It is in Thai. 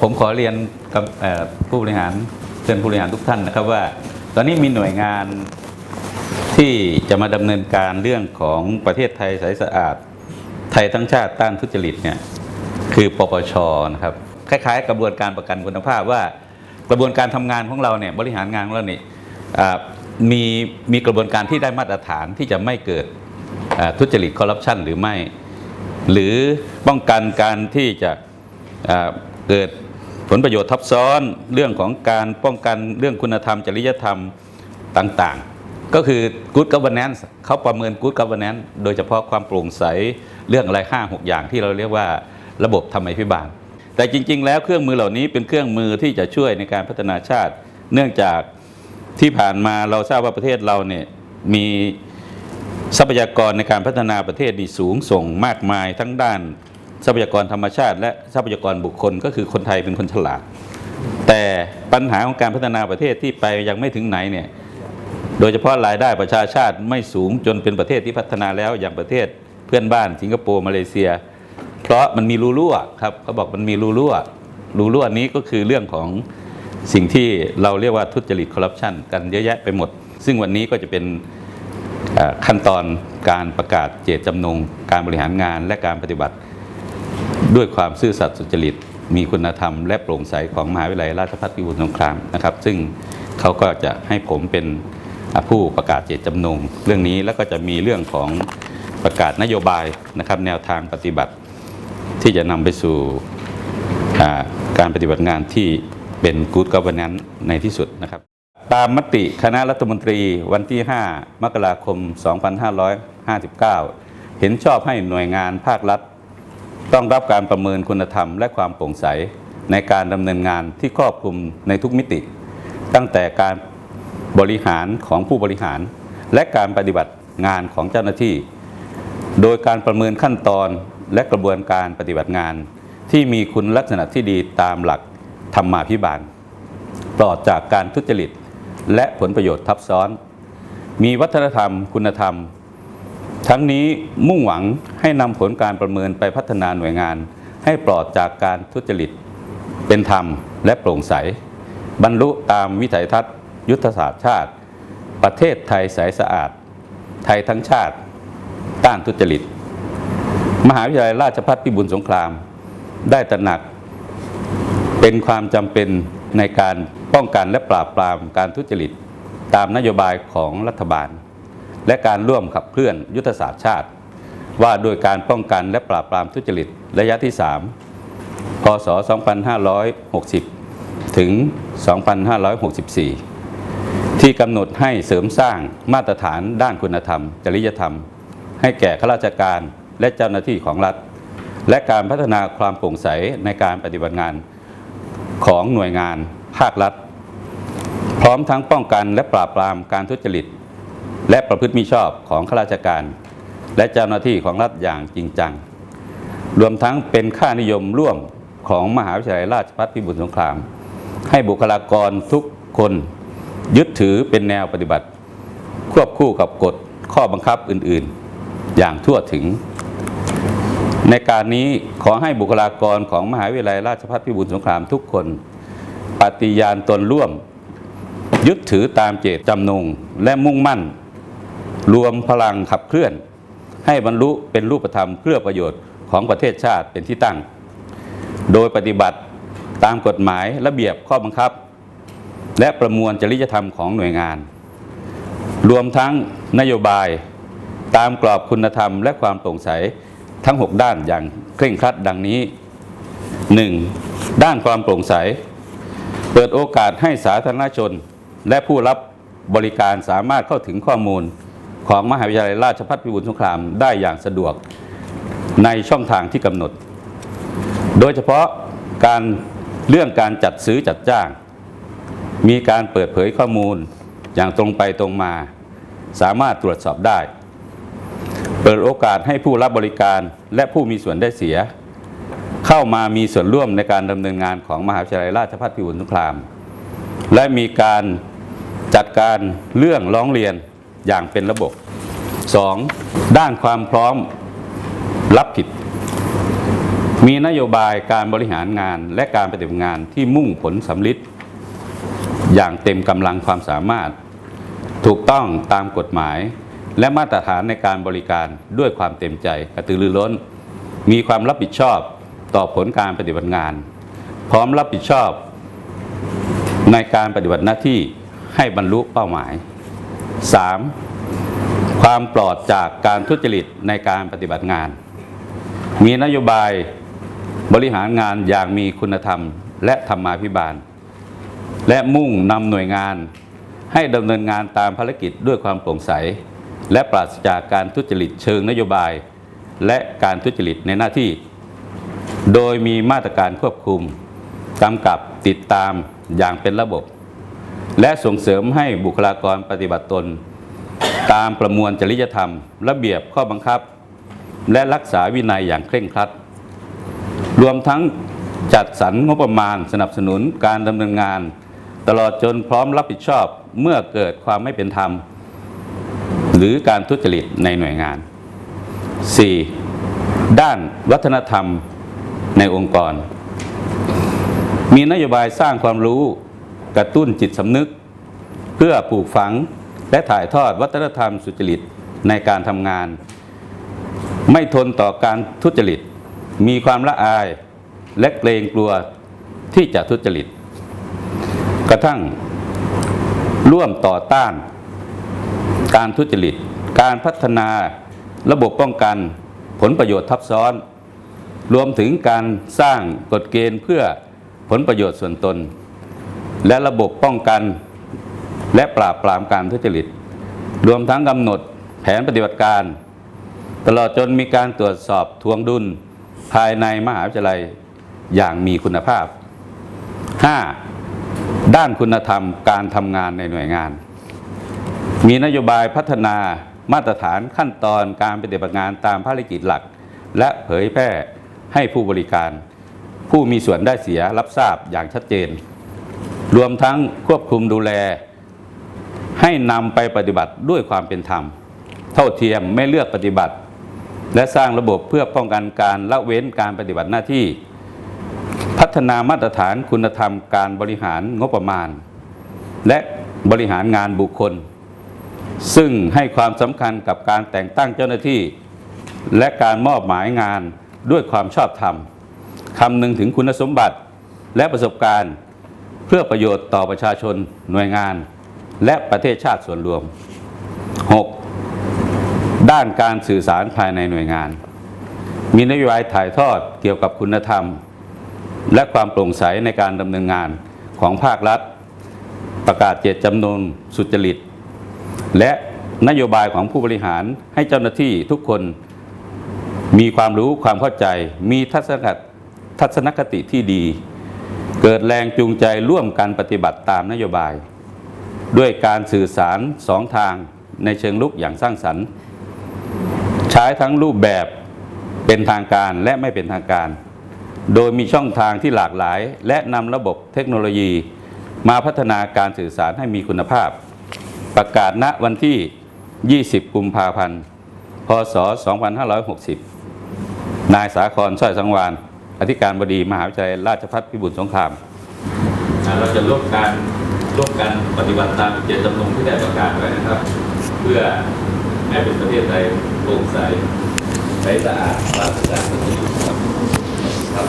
ผมขอเรียนกับผู้บริหารเพื่อนผู้บริหารทุกท่านนะครับว่า ตอนนี้มีหน่วยงานที่จะมาดำเนินการเรื่องของประเทศไทยใสสะอาด ไทยทั้งชาติต้านทุจริตเนี่ยคือปปชนะครับคล้ายๆ กระบวนการประกันคุณภาพว่ากระบวนการทำงานของเราเนี่ยบริหารงานของเราเนี่ยมีมีกระบวนการที่ได้มาตรฐานที่จะไม่เกิดทุจริตคอร์รัปชันหรือไม่ หรือป้องกันการที่จะเกิด ผลประโยชน์ทับซ้อนเรื่องของการป้องกันเรื่องคุณธรรม จริยธรรมต่างๆ ก็คือ good governance เขาประเมิน good governance โดยเฉพาะความโปร่งใสเรื่องอะไรห้าหกอย่างที่เราเรียกว่าระบบธรรมาภิบาล แต่จริง ๆ แล้วเครื่องมือเหล่านี้เป็นเครื่องมือที่จะช่วยในการพัฒนาชาติ เนื่องจากที่ผ่านมาเราทราบว่าประเทศเราเนี่ยมีทรัพยากรในการพัฒนาประเทศนี่สูงส่งมากมายทั้งด้าน ทรัพยากรธรรมชาติ และทรัพยากรบุคคล ก็คือคนไทยเป็นคนฉลาด แต่ปัญหาของการพัฒนาประเทศที่ไปยังไม่ถึงไหนเนี่ยโดยเฉพาะรายได้ประชาชาติไม่สูงจนเป็นประเทศที่พัฒนาแล้วอย่างประเทศเพื่อนบ้านสิงคโปร์มาเลเซีย เพราะมันมีรูรั่วครับเขาบอกมันมีรูรั่วรูรั่วนี้ก็คือเรื่องของสิ่งที่เราเรียกว่าทุจริตคอร์รัปชันกันเยอะแยะไปหมด ซึ่งวันนี้ก็จะเป็นขั้นตอนการประกาศเจตจำนงการบริหารงานและการปฏิบัติ ด้วยความซื่อสัตย์สุจริต มีคุณธรรม และโปร่งใสของมหาวิทยาลัยราชภัฏพิบูลสงครามนะครับ ซึ่งเขาก็จะให้ผมเป็นผู้ประกาศเจตจำนงเรื่องนี้แล้วก็จะมีเรื่องของประกาศนโยบายนะครับ แนวทางปฏิบัติที่จะนำไปสู่การปฏิบัติงานที่เป็น Good Governance ในที่สุดนะครับ ตามมติคณะรัฐมนตรีวันที่ 5 มกราคม 2559 เห็นชอบให้หน่วยงานภาครัฐ ต้องรับการประเมินคุณธรรมและความโปร่งใสในการดำเนินงานที่ครอบคลุมในทุกมิติ ตั้งแต่การบริหารของผู้บริหาร และการปฏิบัติงานของเจ้าหน้าที่ โดยการประเมินขั้นตอนและกระบวนการปฏิบัติงาน ที่มีคุณลักษณะที่ดีตามหลักธรรมาภิบาลปลอดจากการทุจริต และผลประโยชน์ทับซ้อน มีวัฒนธรรม คุณธรรม ทั้งนี้มุ่งหวังให้นำผลการประเมินไปพัฒนาหน่วยงาน ให้ปลอดจากการทุจริต เป็นธรรมและโปร่งใส บรรลุตามวิสัยทัศน์ ยุทธศาสตร์ชาติ ประเทศไทยใสสะอาด ไทยทั้งชาติต้านทุจริต มหาวิทยาลัยราชภัฏพิบูลสงคราม ได้ตระหนัก เป็นความจำเป็นในการป้องกันและปราบปรามการทุจริต ตามนโยบายของรัฐบาล และการร่วมขับเคลื่อนยุทธศาสตร์ชาติ ว่าโดยการป้องกันและปราบปรามทุจริตระยะที่ 3 พศ 2560 ถึง 2564 ที่กำหนดให้เสริมสร้างมาตรฐานด้านคุณธรรม จริยธรรม ให้แก่ข้าราชการและเจ้าหน้าที่ของรัฐ และการพัฒนาความโปร่งใสในการปฏิบัติงานของหน่วยงานภาครัฐ พร้อมทั้งป้องกันและปราบปรามการทุจริต และประพฤติมิชอบของข้าราชการ และเจ้าหน้าที่ของรัฐอย่างจริงจัง รวมทั้งเป็นค่านิยมร่วมของมหาวิทยาลัยราชภัฏพิบูลสงคราม ให้บุคลากรทุกคนยึดถือเป็นแนวปฏิบัติ ควบคู่กับกฎข้อบังคับอื่นๆ อย่างทั่วถึง ในการนี้ขอให้บุคลากรของมหาวิทยาลัยราชภัฏพิบูลสงครามทุกคน ปฏิญาณตนร่วม ยึดถือตามเจตจำนงและมุ่งมั่น รวมพลังขับเคลื่อน ให้บรรลุเป็นรูปธรรมเพื่อประโยชน์ของประเทศชาติเป็นที่ตั้ง โดยปฏิบัติตามกฎหมายระเบียบข้อบังคับ และประมวลจริยธรรมของหน่วยงาน รวมทั้งนโยบายตามกรอบคุณธรรมและความโปร่งใสทั้ง 6 ด้านอย่างเคร่งครัดดังนี้ 1. ด้านความโปร่งใส เปิดโอกาสให้สาธารณชน และผู้รับบริการสามารถเข้าถึงข้อมูล ของมหาวิทยาลัยราชภัฏพิบูลสงครามได้อย่างสะดวกในช่องทางที่กำหนด โดยเฉพาะการเรื่องการจัดซื้อจัดจ้าง มีการเปิดเผยข้อมูลอย่างตรงไปตรงมา สามารถตรวจสอบได้ เปิดโอกาสให้ผู้รับบริการและผู้มีส่วนได้เสีย เข้ามามีส่วนร่วมในการดำเนินงานของมหาวิทยาลัยราชภัฏพิบูลสงคราม และมีการจัดการเรื่องร้องเรียน อย่างเป็นระบบ 2. ด้านความพร้อมรับผิด มีนโยบายการบริหารงานและการปฏิบัติงานที่มุ่งผลสำลิดอย่างเต็มกำลังความสามารถ ถูกต้องตามกฎหมาย และมาตรฐานในการบริการด้วยความเต็มใจกระตือรือร้น มีความรับผิดชอบต่อผลการปฏิบัติงาน พร้อมรับผิดชอบในการปฏิบัติหน้าที่ให้บรรลุเป้าหมาย 3. ความปลอดจากการทุจริตในการปฏิบัติงาน มีนโยบายบริหารงานอย่างมีคุณธรรม และธรรมาภิบาล และมุ่งนำหน่วยงานให้ดำเนินงานตามภารกิจด้วยความโปร่งใส และปราศจากการทุจริตเชิงนโยบาย และการทุจริตในหน้าที่ โดยมีมาตรการควบคุมกำกับติดตามอย่างเป็นระบบ และส่งเสริมให้บุคลากรปฏิบัติตน ตามประมวลจริยธรรม ระเบียบข้อบังคับ และรักษาวินัยอย่างเคร่งครัด รวมทั้งจัดสรรงบประมาณสนับสนุนการดำเนินงาน ตลอดจนพร้อมรับผิดชอบเมื่อเกิดความไม่เป็นธรรม หรือการทุจริตในหน่วยงาน 4. ด้านวัฒนธรรมในองค์กร มีนโยบายสร้างความรู้ กระตุ้นจิตสำนึก เพื่อปลูกฝังและถ่ายทอดวัฒนธรรมสุจริตในการทำงาน ไม่ทนต่อการทุจริต มีความละอายและเกรงกลัวที่จะทุจริต กระทั่งร่วมต่อต้าน การทุจริต การพัฒนาระบบป้องกันผลประโยชน์ทับซ้อน รวมถึงการสร้างกฎเกณฑ์เพื่อผลประโยชน์ส่วนตน และระบบป้องกันและปราบปรามการทุจริต รวมทั้งกำหนดแผนปฏิบัติการ ตลอดจนมีการตรวจสอบทวงดุลภายในมหาวิทยาลัยอย่างมีคุณภาพ 5. ด้านคุณธรรมการทำงานในหน่วยงาน มีนโยบายพัฒนามาตรฐานขั้นตอนการปฏิบัติงานตามภารกิจหลัก และเผยแพร่ให้ผู้บริการ ผู้มีส่วนได้เสียรับทราบอย่างชัดเจน รวมทั้งควบคุมดูแล ให้นำไปปฏิบัติด้วยความเป็นธรรม เท่าเทียมไม่เลือกปฏิบัติ และสร้างระบบเพื่อป้องกันการละเว้นการปฏิบัติหน้าที่ พัฒนามาตรฐานคุณธรรมการบริหารงบประมาณ และบริหารงานบุคคล ซึ่งให้ความสำคัญกับการแต่งตั้งเจ้าหน้าที่ และการมอบหมายงานด้วยความชอบธรรมคำนึงถึงคุณสมบัติและประสบการณ์ เพื่อประโยชน์ต่อประชาชนหน่วยงาน และประเทศชาติส่วนรวม 6. ด้านการสื่อสารภายในหน่วยงาน มีนโยบายถ่ายทอดเกี่ยวกับคุณธรรม และความโปร่งใสในการดำเนินงานของภาครัฐ ประกาศเจตจำนงสุจริต และนโยบายของผู้บริหารให้เจ้าหน้าที่ทุกคนมีความรู้ความเข้าใจ มีทัศนคติทัศนคติที่ดี เกิดแรงจูงใจร่วมกันปฏิบัติตามนโยบาย ด้วยการสื่อสารสองทางในเชิงลุกอย่างสร้างสรรค์ ใช้ทั้งรูปแบบเป็นทางการและไม่เป็นทางการ โดยมีช่องทางที่หลากหลาย และนำระบบเทคโนโลยี มาพัฒนาการสื่อสารให้มีคุณภาพ ประกาศณวันที่ 20 กุมภาพันธ์ พศ 2560 นายสาครสร้อยสังวาน อธิการบดีมหาวิทยาลัยราชภัฏพิบูลสงคราม เราจะร่วมกันร่วมกันปฏิบัติตามเจตจำนงที่ได้ประกาศไว้นะครับ เพื่อให้เป็นประเทศไทยโปร่งใสใสสะอาดปราศจากทุจริตครับครับ